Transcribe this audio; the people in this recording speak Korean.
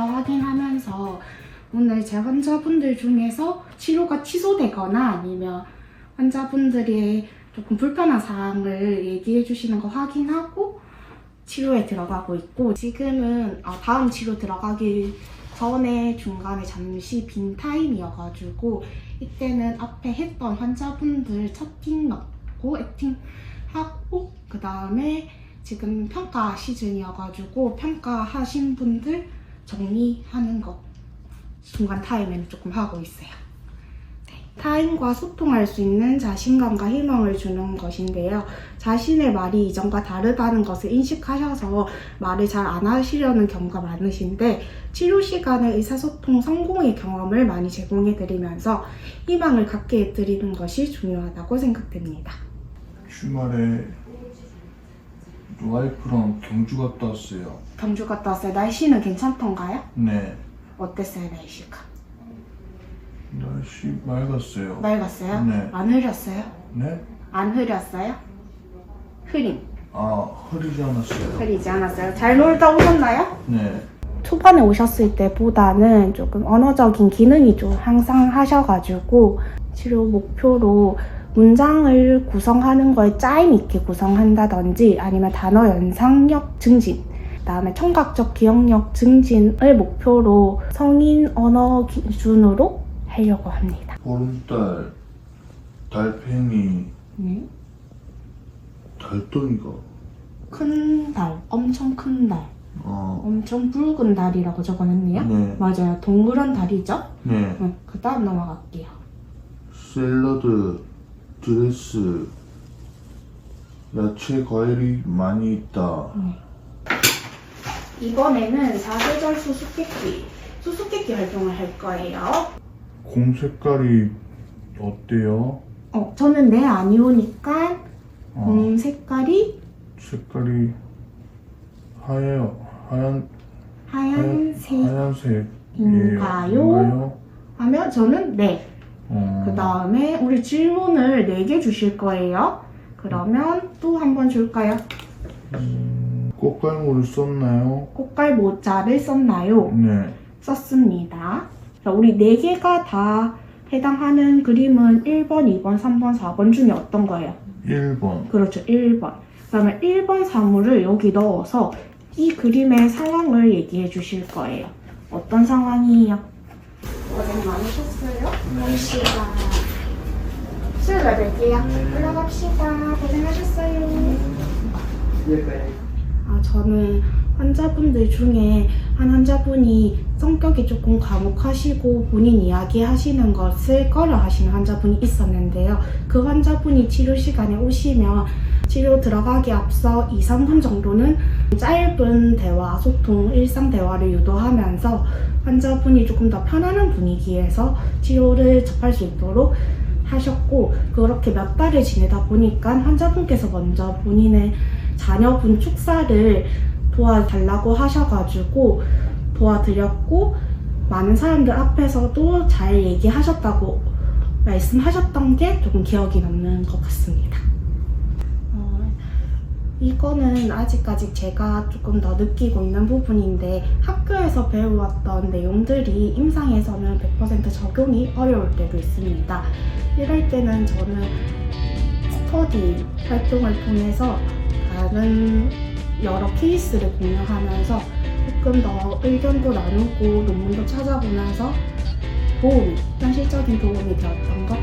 확인하면서 오늘 제 환자분들 중에서 치료가 취소되거나 아니면 환자분들이 조금 불편한 사항을 얘기해 주시는 거 확인하고 치료에 들어가고 있고 지금은 아, 다음 치료 들어가기 전에 중간에 잠시 빈 타임이어가지고 이때는 앞에 했던 환자분들 채팅 넣고 액팅 하고 그 다음에 지금 평가 시즌이어가지고 평가하신 분들 정리하는 거 중간 타임에는 조금 하고 있어요. 네, 타인과 소통할 수 있는 자신감과 희망을 주는 것인데요. 자신의 말이 이전과 다르다는 것을 인식하셔서 말을 잘 안 하시려는 경우가 많으신데 치료 시간에 의사소통 성공의 경험을 많이 제공해 드리면서 희망을 갖게 해 드리는 것이 중요하다고 생각됩니다. 주말에 와이프랑 경주 갔다 왔어요. 경주 갔다 왔어요. 날씨는 괜찮던가요? 네. 어땠어요, 날씨가? 날씨 맑았어요. 맑았어요? 네. 안 흐렸어요? 네? 안 흐렸어요? 흐림. 아, 흐리지 않았어요. 흐리지 않았어요. 잘 놀다 오셨나요? 네. 초반에 오셨을 때보다는 조금 언어적인 기능이 좀 항상 하셔가지고 치료 목표로 문장을 구성하는 걸 짜임 있게 구성한다든지 아니면 단어 연상력 증진 그다음에 청각적 기억력 증진을 목표로 성인 언어 기준으로 하려고 합니다. 보름달, 달팽이, 네. 달덩이가. 큰 달, 엄청 큰 달, 어, 엄청 붉은 달이라고 적어놨네요. 네. 맞아요. 동그란 달이죠? 네. 응, 그 다음 넘어갈게요. 샐러드, 드레스, 야채, 과일이 많이 있다. 이번에는 사계절 수수께끼, 수수께끼 활동을 할 거예요. 공 색깔이 어때요? 어, 저는 내 아니오니까 어, 공 색깔이 색깔이 하얘요. 하얀, 하얀색 하얀색이에요. 인가요? 인가요? 하면 저는 네. 어, 그 다음에 우리 질문을 4개 주실 거예요. 그러면 또 한 번 줄까요? 음, 꽃갈무를 썼나요? 꽃갈 모자를 썼나요? 네. 썼습니다. 자, 우리 4개가 다 해당하는 그림은 1번, 2번, 3번, 4번 중에 어떤 거예요? 1번. 그렇죠. 1번. 그다음에 1번 사물을 여기 넣어서 이 그림의 상황을 얘기해 주실 거예요. 어떤 상황이에요? 고생 많으셨어요? 네. 시가 수요일 뵐게요. 네. 올라갑시다. 고생하셨어요. 아, 저는 환자분들 중에 한 환자분이 성격이 조금 과묵하시고 본인 이야기 하시는 것을 꺼려 하시는 환자분이 있었는데요. 그 환자분이 치료 시간에 오시면 치료 들어가기 앞서 2, 3분 정도는 짧은 대화, 소통, 일상 대화를 유도하면서 환자분이 조금 더 편안한 분위기에서 치료를 접할 수 있도록 하셨고 그렇게 몇 달을 지내다 보니까 환자분께서 먼저 본인의 자녀분 축사를 도와달라고 하셔가지고 도와드렸고 많은 사람들 앞에서도 잘 얘기하셨다고 말씀하셨던 게 조금 기억이 남는 것 같습니다. 어, 이거는 아직까지 제가 조금 더 느끼고 있는 부분인데 학교에서 배워왔던 내용들이 임상에서는 100% 적용이 어려울 때도 있습니다. 이럴 때는 저는 스터디 활동을 통해서 다른 여러 케이스를 공유하면서 조금 더 의견도 나누고 논문도 찾아보면서 도움이, 현실적인 도움이 되었던 것.